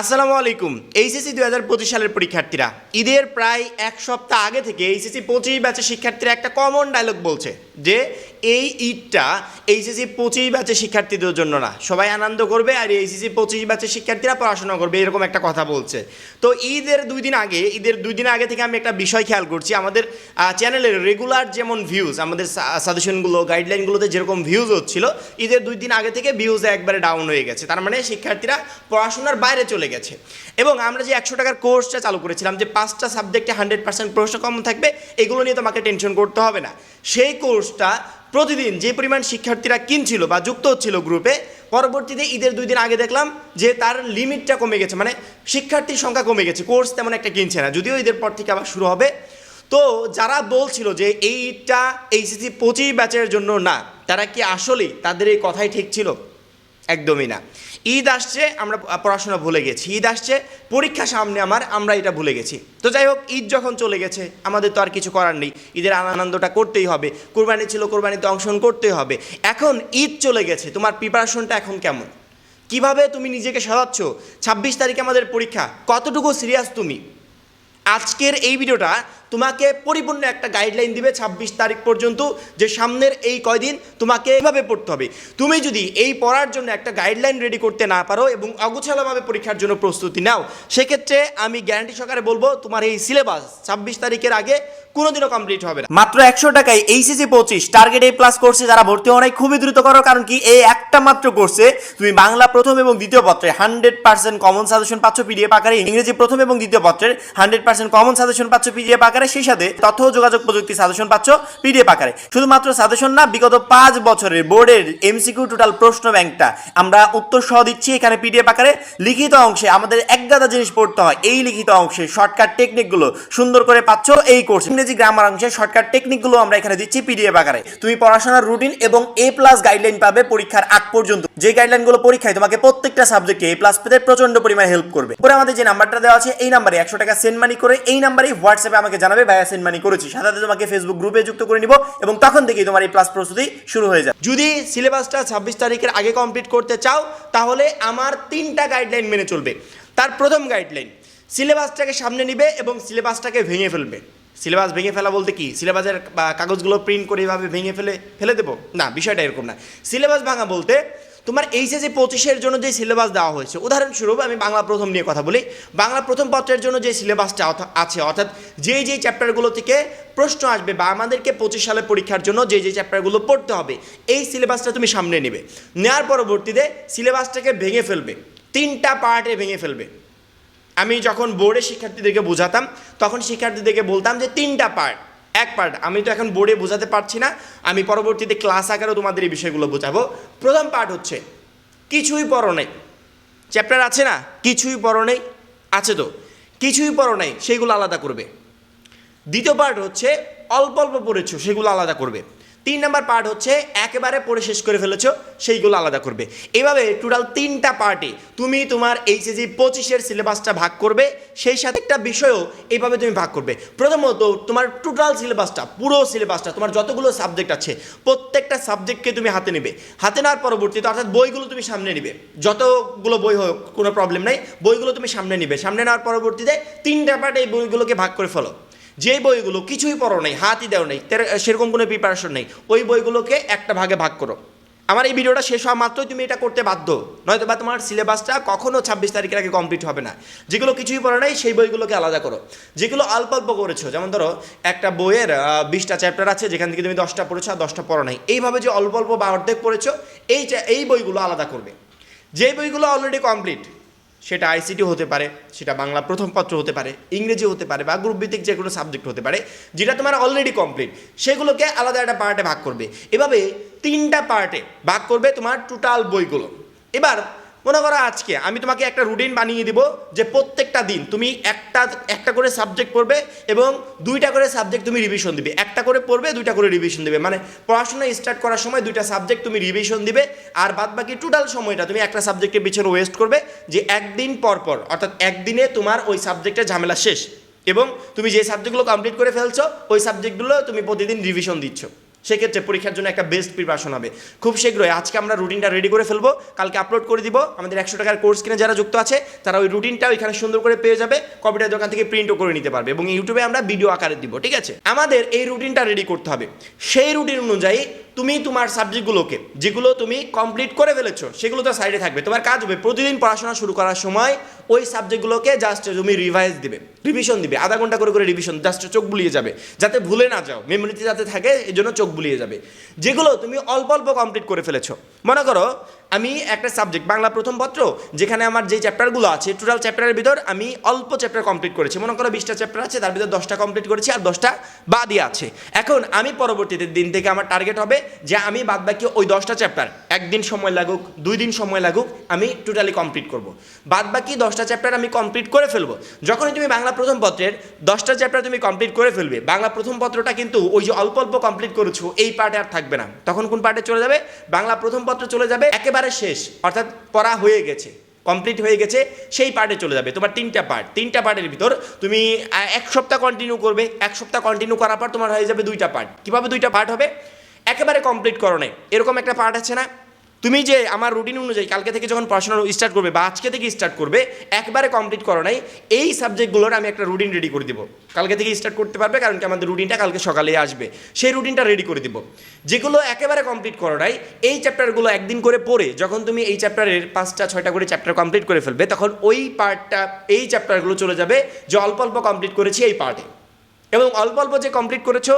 আসসালামু আলাইকুম। এইচএসি দু হাজার পঁচিশ সালের পরীক্ষার্থীরা। ঈদের প্রায় এক সপ্তাহ আগে থেকে এইচএসসি পঁচিশ ব্যাচের শিক্ষার্থীরা একটা কমন ডায়লগ বলছে। যে এই ঈদটা এইচএসসি পঁচিশ ব্যাচের শিক্ষার্থীদের জন্য না। সবাই আনন্দ করবে আর এইচএসসি পঁচিশ ব্যাচের শিক্ষার্থীরা পড়াশোনা করবে, এরকম একটা কথা বলছে। তো ঈদের দুই দিন আগে, ঈদের দুই দিন আগে থেকে আমি একটা বিষয় খেয়াল করছি, আমাদের চ্যানেলের রেগুলার যেমন ভিউজ আমাদের সাজেশনগুলো গাইডলাইনগুলোতে যেরকম ভিউজ হচ্ছিল, ঈদের দুই দিন আগে থেকে ভিউজ একবারে ডাউন হয়ে গেছে। তার মানে শিক্ষার্থীরা পড়াশোনার বাইরে চলে গেছে। এবং আমরা যে একশো টাকার কোর্সটা চালু করেছিলাম, যে পাঁচটা সাবজেক্টে হান্ড্রেড পার্সেন্ট প্রশ্ন কম থাকবে, এগুলো নিয়ে তোমাকে টেনশন করতে হবে না। সেই কোর্সটা প্রতিদিন যে পরিমাণ শিক্ষার্থীরা কিনছিল বা যুক্ত হচ্ছিল গ্রুপে পরবর্তীতে ঈদের দুই দিন আগে দেখলাম যে তার লিমিটটা কমে গেছে। মানে শিক্ষার্থীর সংখ্যা কমে গেছে। কোর্স তেমন একটা কিনছে না। যদিও ঈদের পর থেকে আবার শুরু হবে। তো যারা বলছিল যে এইটা এইচএসসি পঁচিশ ব্যাচের জন্য না, তারা কি আসলেই তাদের এই কথাই ঠিক ছিল? একদমই না। ঈদ আসছে, আমরা পড়াশোনা ভুলে গেছি। ঈদ আসছে, পরীক্ষা সামনে আমার, আমরা এটা ভুলে গেছি। তো যাই হোক, ঈদ যখন চলে গেছে, আমাদের তো আর কিছু করার নেই। ঈদের আনন্দটা করতেই হবে। কোরবানি ছিল, কোরবানিতে অংশগ্রহণ করতেই হবে। এখন ঈদ চলে গেছে, তোমার প্রিপারেশনটা এখন কেমন? কীভাবে তুমি নিজেকে সাজাচ্ছ? ছাব্বিশ তারিখে আমাদের পরীক্ষা। কতটুকু সিরিয়াস তুমি? আজকের এই ভিডিওটা তোমাকে পরিপূর্ণ একটা গাইডলাইন দিবে ছাব্বিশ তারিখ পর্যন্ত যে সামনের এই কয়দিন তোমাকে এইভাবে পড়তে হবে। তুমি যদি এই পড়ার জন্য একটা গাইডলাইন রেডি করতে না পারো এবং অগোছালোভাবে পরীক্ষার জন্য প্রস্তুতি নাও, সেক্ষেত্রে আমি গ্যারান্টি সহকারে বলব তোমার এই সিলেবাস ছাব্বিশ তারিখের আগে কোনোদিনও কমপ্লিট হবে না। মাত্র একশো টাকায় এইচএসি পঁচিশ টার্গেট এই প্লাস কোর্সে যারা ভর্তি হওয়া খুবই দ্রুত করো, কারণ কি এই একটা মাত্র কোর্সে তুমি বাংলা প্রথম এবং দ্বিতীয় পত্রে হান্ড্রেড পার্সেন্ট কমন সাজেশন পাচ্ছ পিডিএফ আকারে, ইংরেজি প্রথম এবং দ্বিতীয় পত্রের হান্ড্রেড পার্সেন্ট কমন সাজেশন পাচ্ছ পিডিএফ আকারে সেই সাথে তথ্য যোগাযোগ প্রযুক্তি সাজেশন পাচ্ছ পিডিএফ আকারে। শুধুমাত্র সাজেশন না, বিগত পাঁচ বছরের বোর্ডের এমসিকিউ টোটাল প্রশ্ন ব্যাংকটা আমরা উত্তর সহ দিচ্ছি এখানে পিডিএফ আকারে। লিখিত অংশে আমাদের এক গাদা জিনিস পড়তে হয়, এই লিখিত অংশে শর্টকাট টেকনিকগুলো সুন্দর করে পাচ্ছ এই কোর্স। ইংরেজি গ্রামার অংশে শর্টকাট টেকনিকগুলো আমরা এখানে দিচ্ছি পিডিএফ আকারে। তুমি পড়াশোনার রুটিন এবং এ প্লাস গাইডলাইন পাবে পরীক্ষার আগ পর্যন্ত। যে গাইডলাইনগুলো পরীক্ষায় তোমাকে প্রত্যেকটা সাবজেক্টে এ প্লাস পেতে প্রচণ্ড পরিমাণে হেল্প করবে। পরে আমাদের যে নাম্বারটা দেওয়া আছে, এই নাম্বারে একশো টাকা সেন্ড মানি করে এই নাম্বারেই হোয়াটসঅ্যাপে আমাকে জানাবে ভাইয়া সেন্ড মানি করেছি। সাথে সাথে তোমাকে ফেসবুক গ্রুপে যুক্ত করে নিব এবং তখন থেকেই তোমার এই প্লাস প্রস্তুতি শুরু হয়ে যাবে। যদি সিলেবাসটা ছাব্বিশ তারিখের আগে কমপ্লিট করতে চাও, তাহলে আমার তিনটা গাইডলাইন মেনে চলবে। তার প্রথম গাইডলাইন সিলেবাসটাকে সামনে নিবে এবং সিলেবাসটাকে ভেঙে ফেলবে। সিলেবাস ভেঙে ফেলা বলতে কি? সিলেবাসের কাগজগুলো প্রিন্ট করে এভাবে ভেঙে ফেলে ফেলে দেবো? না, বিষয়টা এরকম না। সিলেবাস ভাঙা বলতে তোমার এইচএসি পঁচিশের জন্য যে সিলেবাস দেওয়া হয়েছে, উদাহরণস্বরূপ আমি বাংলা প্রথম নিয়ে কথা বলি, বাংলা প্রথম পত্রের জন্য যে সিলেবাসটা আছে, অর্থাৎ যেই যেই চ্যাপ্টারগুলো থেকে প্রশ্ন আসবে বা আমাদেরকে পঁচিশ সালে পরীক্ষার জন্য যে যে চ্যাপ্টারগুলো পড়তে হবে, এই সিলেবাসটা তুমি সামনে নেবে। নেওয়ার পরবর্তীতে সিলেবাসটাকে ভেঙে ফেলবে, তিনটা পার্টে ভেঙে ফেলবে। আমি যখন বোর্ডে শিক্ষার্থীদেরকে বোঝাতাম, তখন শিক্ষার্থীদেরকে বলতাম যে তিনটা পার্ট এক পার্ট আমি তো এখন বোর্ডে বোঝাতে পারছি না, আমি পরবর্তীতে ক্লাস আকারেও তোমাদের এই বিষয়গুলো বোঝাবো। প্রথম পার্ট হচ্ছে, কিছুই পড়ো নেই। চ্যাপ্টার আছে না? কিছুই পড়ো নেই। আছে তো? কিছুই পড়ো নেই সেইগুলো আলাদা করবে। দ্বিতীয় পার্ট হচ্ছে, অল্প অল্প পড়েছো, সেগুলো আলাদা করবে। তিন নাম্বার পার্ট হচ্ছে একেবারে পড়ে শেষ করে ফেলেছো, সেইগুলো আলাদা করবে। এভাবে টোটাল তিনটা পার্টে তুমি তোমার এইচএসি পঁচিশের সিলেবাসটা ভাগ করবে, সেই সাথে একটা বিষয়ও এইভাবে তুমি ভাগ করবে। প্রথমত, তোমার টোটাল সিলেবাসটা পুরো সিলেবাসটা তোমার যতগুলো সাবজেক্ট আছে, প্রত্যেকটা সাবজেক্টকে তুমি হাতে নেবে। হাতে নেওয়ার পরবর্তীতে, অর্থাৎ বইগুলো তুমি সামনে নিবে। যতগুলো বই হোক, কোনো প্রবলেম নাই, বইগুলো তুমি সামনে নিবে। সামনে নেওয়ার পরবর্তীতে তিনটা পার্টে এই বইগুলোকে ভাগ করে ফেলো। যে বইগুলো কিছুই পড়ো নেই, হাতই দেও নেই সেরকম কোনো প্রিপারেশন নেই, ওই বইগুলোকে একটা ভাগে ভাগ করো। আমার এই ভিডিওটা শেষ হওয়া মাত্রই তুমি এটা করতে বাধ্য নয়তো বা তোমার সিলেবাসটা কখনো ছাব্বিশ তারিখের আগে কমপ্লিট হবে না। যেগুলো কিছুই পড়ো নাই, সেই বইগুলোকে আলাদা করো। যেগুলো অল্প অল্প করেছ, যেমন ধরো, একটা বইয়ের বিশটা চ্যাপ্টার আছে, যেখান থেকে তুমি দশটা পড়েছো আর দশটা পড়ো নাই। এইভাবে যে অল্প অল্প বা অর্ধেক পড়েছো এই এই বইগুলো আলাদা করবে। যে বইগুলো অলরেডি কমপ্লিট সেটা আইসিটি হতে পারে, সেটা বাংলা প্রথম পত্র হতে পারে, ইংরেজি হতে পারে বা গ্রুপ ভিত্তিক যে কোনো সাবজেক্ট হতে পারে, যেটা তোমার অলরেডি কমপ্লিট সেগুলোকে আলাদা একটা পার্টে ভাগ করবে। এভাবে তিনটা পার্টে ভাগ করবে তোমার টোটাল বইগুলো। এবার মনে করো আজকে আমি তোমাকে একটা রুটিন বানিয়ে দিব যে প্রত্যেকটা দিন তুমি একটা একটা করে সাবজেক্ট পড়বে এবং দুইটা করে সাবজেক্ট তুমি রিভিশন দিবে। একটা করে পড়বে, দুইটা করে রিভিশন দিবে। মানে পড়াশোনা স্টার্ট করার সময় দুইটা সাবজেক্ট তুমি রিভিশন দিবে আর বাদ বাকি টোটাল সময়টা তুমি একটা সাবজেক্টের পিছনে ওয়েস্ট করবে যে একদিন পর পর, অর্থাৎ একদিনে তোমার ওই সাবজেক্টের ঝামেলা শেষ এবং তুমি যে সাবজেক্টগুলো কমপ্লিট করে ফেলছো, ওই সাবজেক্টগুলো তুমি প্রতিদিন রিভিশন দিচ্ছ। সেক্ষেত্রে পরীক্ষার জন্য একটা বেস্ট প্রিপারেশন হবে। খুব শীঘ্রই, আজকে আমরা রুটিনটা রেডি করে ফেলব, কালকে আপলোড করে দিব। আমাদের একশো টাকার কোর্স কিনে যারা যুক্ত আছে, তারা ওই রুটিনটা ওইখানে সুন্দর করে পেয়ে যাবে কম্পিউটার দোকান থেকে প্রিন্টও করে নিতে পারবে এবং ইউটিউবে আমরা ভিডিও আকারে দিব, ঠিক আছে? আমাদের এই রুটিনটা রেডি করতে হবে। সেই রুটিন অনুযায়ী তুমি তোমার সাবজেক্টগুলোকে যেগুলো তুমি কমপ্লিট করে ফেলেছো, সেগুলো তো সাইডে থাকবে। তোমার কাজ হবে প্রতিদিন পড়াশোনা শুরু করার সময় ওই সাবজেক্টগুলোকে জাস্ট তুমি রিভাইজ দিবে রিভিশন দিবে, আধা ঘণ্টা করে করে রিভিশন জাস্ট চোখ বুলিয়ে যাবে, যাতে ভুলে না যাও মেমোরিতে যাতে থাকে এই জন্য চোখ বুলিয়ে যাবে। যেগুলো তুমি অল্প অল্প কমপ্লিট করে ফেলেছো। মনে করো, আমি একটা সাবজেক্ট বাংলা প্রথম পত্র, যেখানে আমার যে চ্যাপ্টারগুলো আছে টোটাল চ্যাপ্টারের ভিতর আমি অল্প চ্যাপ্টার কমপ্লিট করেছি। মনে করো বিশটা চ্যাপ্টার আছে, তার ভিতর দশটা কমপ্লিট করেছি আর দশটা বাদই আছে। এখন আমি পরবর্তীতে দিন থেকে আমার টার্গেট হবে যে আমি বাদ বাকি ওই দশটা চ্যাপ্টার একদিন সময় লাগুক, দুই দিন সময় লাগুক, আমি টোটালি কমপ্লিট করব। বাদ বাকি দশটা চ্যাপ্টার আমি কমপ্লিট করে ফেলব। যখনই তুমি বাংলা প্রথম পত্রের দশটা চ্যাপ্টার তুমি কমপ্লিট করে ফেলবে, বাংলা প্রথম পত্রটা কিন্তু ওই যে অল্প অল্প কমপ্লিট করেছ, এই পার্টে আর থাকবে না। তখন কোন পার্টে চলে যাবে? বাংলা প্রথম পত্র চলে যাবে, একেবারে শেষ, অর্থাৎ পড়া হয়ে গেছে কমপ্লিট হয়ে গেছে, সেই পার্টে চলে যাবে। তোমার তিনটা পার্ট তিনটা পার্টের ভিতর তুমি এক সপ্তাহ কন্টিনিউ করবে, এক সপ্তাহ কন্টিনিউ করার পর তোমার হয়ে যাবে দুইটা পার্ট কীভাবে দুইটা পার্ট হবে? একেবারে কমপ্লিট করো নাই। এরকম একটা পার্ট আছে না? তুমি যে আমার রুটিন অনুযায়ী কালকে থেকে যখন পড়াশোনা স্টার্ট করবে বা আজকে থেকে স্টার্ট করবে, একবারে কমপ্লিট করো নাই, এই সাবজেক্টগুলোর আমি একটা রুটিন রেডি করে দিব। কালকে থেকে স্টার্ট করতে পারবে কারণ কি আমাদের রুটিনটা কালকে সকালে আসবে। সেই রুটিনটা রেডি করে দিব। যেগুলো একেবারে কমপ্লিট করো নাই, এই চ্যাপ্টারগুলো একদিন করে পড়ে, যখন তুমি এই চ্যাপ্টারের পাঁচটা, ছয়টা করে চ্যাপ্টার কমপ্লিট করে ফেলবে, তখন ওই পার্টটা এই চ্যাপ্টারগুলো চলে যাবে যে অল্প অল্প কমপ্লিট করেছি এই পার্টে এবং অল্প অল্প যে কমপ্লিট করেছ,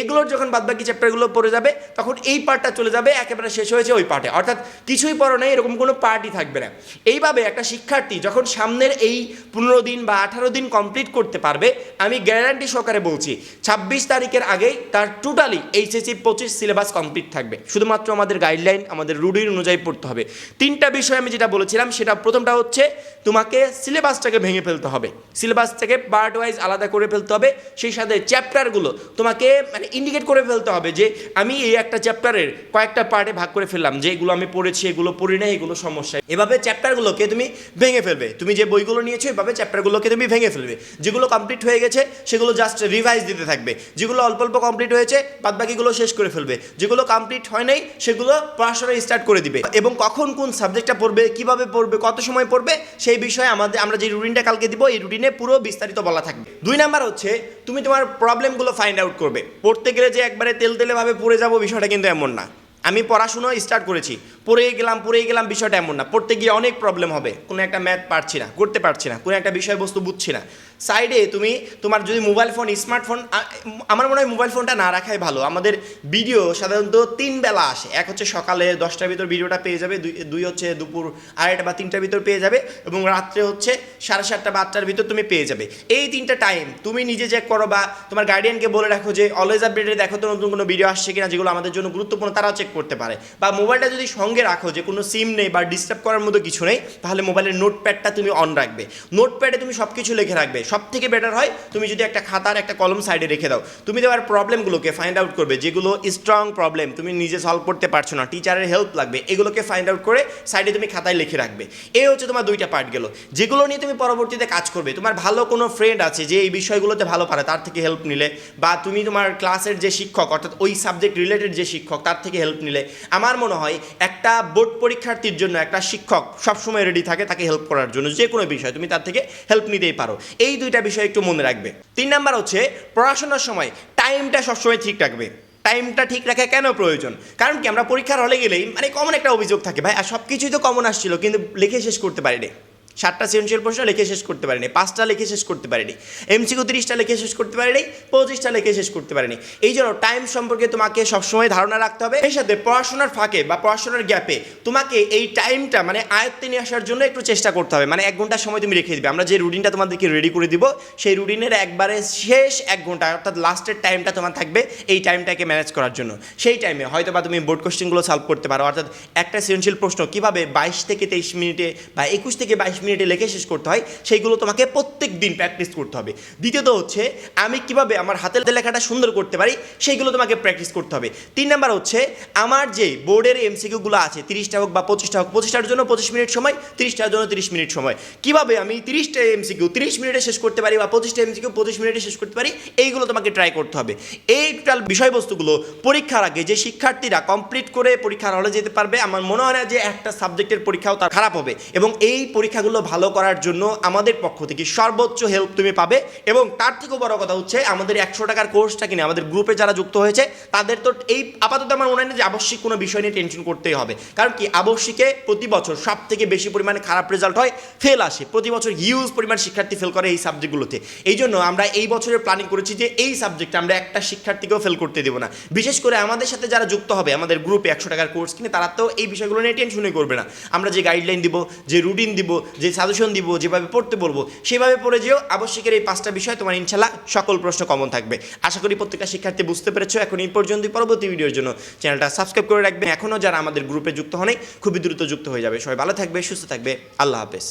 এগুলোর যখন বাদবাকি চ্যাপ্টারগুলো পড়ে যাবে, তখন এই পার্টটা চলে যাবে, একেবারে শেষ হয়েছে ওই পার্টে অর্থাৎ কিছুই পড়ো নাই, এরকম কোনো পার্টই থাকবে না। এইভাবে একটা শিক্ষার্থী যখন সামনের এই পনেরো দিন বা আঠারো দিন কমপ্লিট করতে পারবে, আমি গ্যারান্টি সহকারে বলছি, ছাব্বিশ তারিখের আগেই তার টোটালি এইচএসসি পঁচিশ সিলেবাস কমপ্লিট থাকবে। শুধুমাত্র আমাদের গাইডলাইন আমাদের রুটিন অনুযায়ী পড়তে হবে। তিনটা বিষয় আমি যেটা বলেছিলাম, সেটা প্রথমটা হচ্ছে, তোমাকে সিলেবাসটাকে ভেঙে ফেলতে হবে। সিলেবাসটাকে পার্ট ওয়াইজ আলাদা করে ফেলতে হবে, সেই সাথে চ্যাপ্টারগুলো তোমাকে মানে ইন্ডিকেট করে ফেলতে হবে যে আমি এই একটা চ্যাপ্টারের কয়েকটা পার্টে ভাগ করে ফেললাম, যে এগুলো আমি পড়েছি, এগুলো পড়ি না এগুলো সমস্যা। এভাবে চ্যাপ্টারগুলোকে তুমি ভেঙে ফেলবে। তুমি যে বইগুলো নিয়েছো, এভাবে চ্যাপ্টারগুলোকে তুমি ভেঙে ফেলবে। যেগুলো কমপ্লিট হয়ে গেছে, সেগুলো জাস্ট রিভাইজ দিতে থাকবে। যেগুলো অল্প অল্প কমপ্লিট হয়েছে বাদ বাকিগুলো শেষ করে ফেলবে। যেগুলো কমপ্লিট হয় নাই, সেগুলো পড়াশোনা স্টার্ট করে দিবে। এবং কখন কোন সাবজেক্টটা পড়বে, কীভাবে পড়বে, কত সময় পড়বে, সেই বিষয়ে আমাদের, আমরা যে রুটিনটা কালকে দিব, এই রুটিনে পুরো বিস্তারিত বলা থাকবে। দুই নাম্বার হচ্ছে, তুমি তোমার প্রবলেমগুলো ফাইন্ড আউট করবে। পড়তে গেলে যে একবারে তেল তেলেভাবে পড়ে যাব বিষয়টা কিন্তু এমন না। আমি পড়াশুনো স্টার্ট করেছি। পড়ে গেলাম পড়ে গেলাম, বিষয়টা এমন না। পড়তে গিয়ে অনেক প্রবলেম হবে। কোনো একটা ম্যাথ পারছি না, করতে পারছি না, কোনো একটা বিষয়বস্তু বুঝছি না। সাইডে তুমি, তোমার যদি মোবাইল ফোন স্মার্টফোন আমার মনে হয় মোবাইল ফোনটা না রাখাই ভালো। আমাদের ভিডিও সাধারণত তিন বেলা আসে। এক হচ্ছে সকালে দশটার ভিতর ভিডিওটা পেয়ে যাবে, দুই দুই হচ্ছে দুপুর আড়াইটা বা তিনটার ভিতর পেয়ে যাবে এবং রাত্রে হচ্ছে সাড়ে সাতটা বা আটটার ভিতর তুমি পেয়ে যাবে। এই তিনটা টাইম তুমি নিজে চেক করো বা তোমার গার্ডিয়ানকে বলে রাখো যে অলওয়েজ আপডেটে দেখো তো নতুন কোনো ভিডিও আসছে কিনা যেগুলো আমাদের জন্য গুরুত্বপূর্ণ, তারাও চেক করতে পারে। বা মোবাইলটা যদি সঙ্গে রাখো যে কোনো সিম নেই বা ডিস্টার্ব করার মতো কিছু নেই, তাহলে মোবাইলের নোটপ্যাডটা তুমি অন রাখবে। নোটপ্যাডে তুমি সব কিছু লিখে রাখবে। সব থেকে বেটার হয়, তুমি যদি একটা খাতার একটা কলম সাইডে রেখে দাও, তুমি তোমার প্রবলেমগুলোকে ফাইন্ড আউট করবে, যেগুলো স্ট্রং প্রবলেম তুমি নিজে সলভ করতে পারছ না টিচারের হেল্প লাগবে, এগুলোকে ফাইন্ড আউট করে সাইডে তুমি খাতায় লিখে রাখবে। এই হচ্ছে তোমার দুইটা পার্ট গেল। যেগুলো নিয়ে তুমি পরবর্তীতে কাজ করবে, তোমার ভালো কোনো ফ্রেন্ড আছে যে এই বিষয়গুলোতে ভালো পারে, তার থেকে হেল্প নিলে, বা তুমি তোমার ক্লাসের যে শিক্ষক, অর্থাৎ ওই সাবজেক্ট রিলেটেড যে শিক্ষক, তার থেকে হেল্প নিলে, আমার মনে হয় একটা বোর্ড পরীক্ষার্থীর জন্য একটা শিক্ষক সবসময় রেডি থাকে তাকে হেল্প করার জন্য, যে কোনো বিষয়, তুমি তার থেকে হেল্প নিতেই পারো। এই দুইটা বিষয় একটু মনে রাখবে। তিন নাম্বার হচ্ছে, পড়াশোনার সময় টাইমটা সবসময় ঠিক রাখবে। টাইমটা ঠিক রাখা কেন প্রয়োজন? কারণ কি, আমরা পরীক্ষার হলে গেলেই মানে কমন একটা অভিযোগ থাকে, ভাই, আর সব কিছুই তো কমন আসছিল, কিন্তু লিখে শেষ করতে পারিনি। সাতটা সৃজনশীল প্রশ্ন লিখে শেষ করতে পারিনি, পাঁচটা লিখে শেষ করতে পারিনি এমসিকিউ তিরিশটা লিখে শেষ করতে পারিনি, পঁচিশটা লিখে শেষ করতে পারিনি। এই জন্য টাইম সম্পর্কে তোমাকে সবসময় ধারণা রাখতে হবে। এই সাথে পড়াশোনার ফাঁকে বা পড়াশোনার গ্যাপে তোমাকে এই টাইমটা মানে আয়ত্তে নিয়ে আসার জন্য একটু চেষ্টা করতে হবে। মানে এক ঘণ্টার সময় তুমি রেখে দিবে। আমরা যে রুটিনটা তোমাদেরকে রেডি করে দিব, সেই রুটিনের একবারে শেষ এক ঘণ্টা, অর্থাৎ লাস্টের টাইমটা তোমার থাকবে এই টাইমটাকে ম্যানেজ করার জন্য। সেই টাইমে হয়তো বা তুমি বোর্ড কোশ্চেনগুলো সলভ করতে পারো। অর্থাৎ একটা সৃজনশীল প্রশ্ন কীভাবে বাইশ থেকে তেইশ মিনিটে বা একুশ থেকে বাইশ মিনিট মিনিটে লেখে শেষ করতে হয়, সেইগুলো তোমাকে প্রত্যেক দিন প্র্যাকটিস করতে হবে। দ্বিতীয়ত হচ্ছে, আমি কীভাবে আমার হাতের লেখাটা সুন্দর করতে পারি, সেইগুলো তোমাকে প্র্যাকটিস করতে হবে। তিন নাম্বার হচ্ছে, আমার যে বোর্ডের এমসিকিউগুলো আছে, তিরিশটা হোক বা পঁচিশটা হোক, পঁচিশটার জন্য পঁচিশ মিনিট সময়, তিরিশটার জন্য তিরিশ মিনিট সময়। কীভাবে আমি তিরিশটা এমসিকিউ তিরিশ মিনিটে শেষ করতে পারি বা পঁচিশটা এমসিকিউ পঁচিশ মিনিটে শেষ করতে পারি, এইগুলো তোমাকে ট্রাই করতে হবে। এই টোটাল বিষয়বস্তুগুলো পরীক্ষার আগে যে শিক্ষার্থীরা কমপ্লিট করে পরীক্ষার হলে যেতে পারবে, আমার মনে হয় না যে একটা সাবজেক্টের পরীক্ষাও তার খারাপ হবে। এবং এই পরীক্ষাগুলো ভালো করার জন্য আমাদের পক্ষ থেকে সর্বোচ্চ হেল্প তুমি পাবে এবং তার থেকেও বড় কথা হচ্ছে আমাদের একশো টাকার কোর্সটা কিনে আমাদের গ্রুপে যারা যুক্ত হয়েছে, তাদের তো এই আপাতত আমার মনে হয় যে আবশ্যিক কোনো বিষয় নিয়ে টেনশন করতেই হবে। কারণ কি, আবশ্যিকে প্রতি বছর সব থেকে বেশি পরিমাণে খারাপ রেজাল্ট হয় ফেল আসে। প্রতি বছর হিউজ পরিমাণ শিক্ষার্থী ফেল করে এই সাবজেক্টগুলোতে এই জন্য আমরা এই বছরের প্ল্যানিং করেছি যে এই সাবজেক্টে আমরা একটা শিক্ষার্থীকেও ফেল করতে দেবো না। বিশেষ করে আমাদের সাথে যারা যুক্ত হবে, আমাদের গ্রুপে একশো টাকার কোর্স কিনে, তারা তো এই বিষয়গুলো নিয়ে টেনশনই করবে না। আমরা যে গাইডলাইন দিব, যে রুটিন দিব যে সাজেশন দিব, যেভাবে পড়তে বলব, সেভাবে পড়ে যেও। আবশ্যকের এই পাঁচটা বিষয় তোমার ইনশাল্লাহ সকল প্রশ্ন কমন থাকবে। আশা করি প্রত্যেকটা শিক্ষার্থী বুঝতে পেরেছ। এখন এই পর্যন্ত পরবর্তী ভিডিওর জন্য চ্যানেলটা সাবস্ক্রাইব করে রাখবে। এখনও যারা আমাদের গ্রুপে যুক্ত হনে খুবই দ্রুত যুক্ত হয়ে যাবে। সবাই ভালো থাকবে, সুস্থ থাকবে। আল্লাহ হাফেজ।